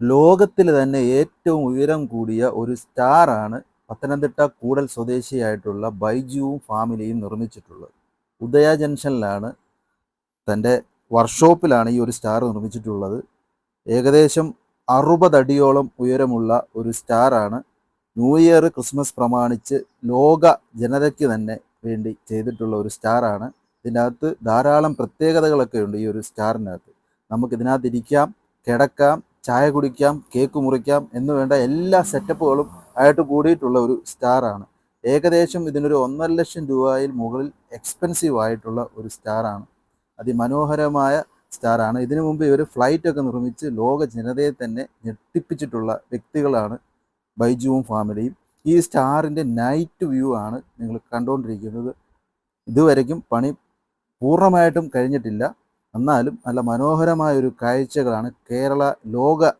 ലോകത്തിൽ തന്നെ ഏറ്റവും ഉയരം കൂടിയ ഒരു സ്റ്റാറാണ് പത്തനംതിട്ട കൂടൽ സ്വദേശിയായിട്ടുള്ള ബൈജുവും ഫാമിലിയും നിർമ്മിച്ചിട്ടുള്ളത്. ഉദയ ജംഗ്ഷനിലാണ് തന്റെ വർക്ക്ഷോപ്പിലാണ് ഈ ഒരു സ്റ്റാർ നിർമ്മിച്ചിട്ടുള്ളത്. ഏകദേശം അറുപതടിയോളം ഉയരമുള്ള ഒരു സ്റ്റാറാണ് ന്യൂ ഇയർ ക്രിസ്മസ് പ്രമാണിച്ച് ലോക ജനതയ്ക്ക് തന്നെ വേണ്ടി ചെയ്തിട്ടുള്ള ഒരു സ്റ്റാറാണ് ഇതിനകത്ത് ധാരാളം പ്രത്യേകതകളൊക്കെ ഉണ്ട് ഈ ഒരു സ്റ്റാറിനകത്ത് നമുക്ക് ഇതിനകത്ത് ഇരിക്കാം കിടക്കാം ചായ കുടിക്കാം കേക്ക് മുറിക്കാം എന്ന് വേണ്ട എല്ലാ സെറ്റപ്പുകളും ആയിട്ട് കൂടിയിട്ടുള്ള ഒരു സ്റ്റാറാണ് ഏകദേശം ഇതിനൊരു ഒന്നര ലക്ഷം രൂപയിൽ മുകളിൽ എക്സ്പെൻസീവ് ആയിട്ടുള്ള ഒരു സ്റ്റാറാണ് അതിമനോഹരമായ സ്റ്റാറാണ് ഇതിനു മുമ്പ് ഇവർ ഫ്ലൈറ്റൊക്കെ നിർമ്മിച്ച് ലോക ജനതയെ തന്നെ ഞെട്ടിപ്പിച്ചിട്ടുള്ള വ്യക്തികളാണ് ബൈജുവും ഫാമിലിയും. ഈ സ്റ്റാറിന്റെ നൈറ്റ് വ്യൂ ആണ് നിങ്ങൾ കണ്ടുകൊണ്ടിരിക്കുന്നത് ഇതുവരെയ്ക്കും പണി പൂർണമായിട്ടും കഴിഞ്ഞിട്ടില്ല. എന്നാലും നല്ല മനോഹരമായ ഒരു കാഴ്ചകളാണ് കേരള ലോക